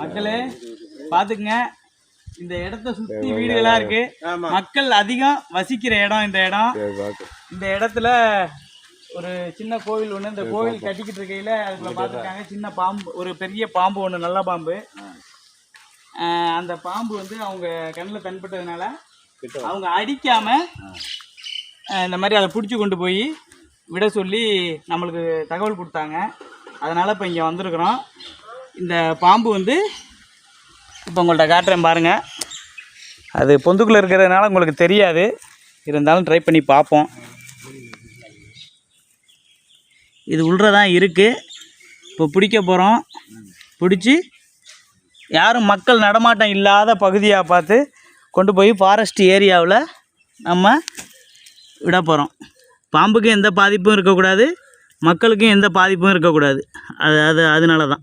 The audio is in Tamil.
மக்களே பாத்துக்கங்க இந்த இடத்த சுத்தி வீடுகளா இருக்கு. மக்கள் அதிகம் வசிக்கிற இடம் இந்த இடம். இந்த இடத்துல ஒரு சின்ன கோவில் ஒன்று இந்த கோவில் கட்டிக்கிட்டு இருக்கையில அதுக்குள்ள பார்த்துருக்காங்க. சின்ன பாம்பு ஒரு பெரிய பாம்பு ஒன்று நல்ல பாம்பு. அந்த பாம்பு வந்து அவங்க கண்ணில் தென்பட்டதுனால அவங்க அடிக்காம இந்த மாதிரி அதை பிடிச்சி கொண்டு போய் விட சொல்லி நம்மளுக்கு தகவல் கொடுத்தாங்க. அதனால் இப்போ இங்கே வந்திருக்கிறோம். இந்த பாம்பு வந்து இப்போ உங்கள்கிட்ட காட்டுறேன் பாருங்கள் அது பொந்துக்குள்ளே இருக்கிறதுனால உங்களுக்கு தெரியாது. இருந்தாலும் ட்ரை பண்ணி பார்ப்போம். இது உள்ளதான் இருக்குது இப்போ பிடிக்க போகிறோம் பிடிச்சி யாரும் மக்கள் நடமாட்டம் இல்லாத பகுதியாக பார்த்து கொண்டு போய் ஃபாரஸ்ட் ஏரியாவில் நம்ம விட போகிறோம் பாம்புக்கு எந்த பாதிப்பும் இருக்கக்கூடாது. மக்களுக்கும் எந்த பாதிப்பும் இருக்கக்கூடாது. அது அது அதனால தான்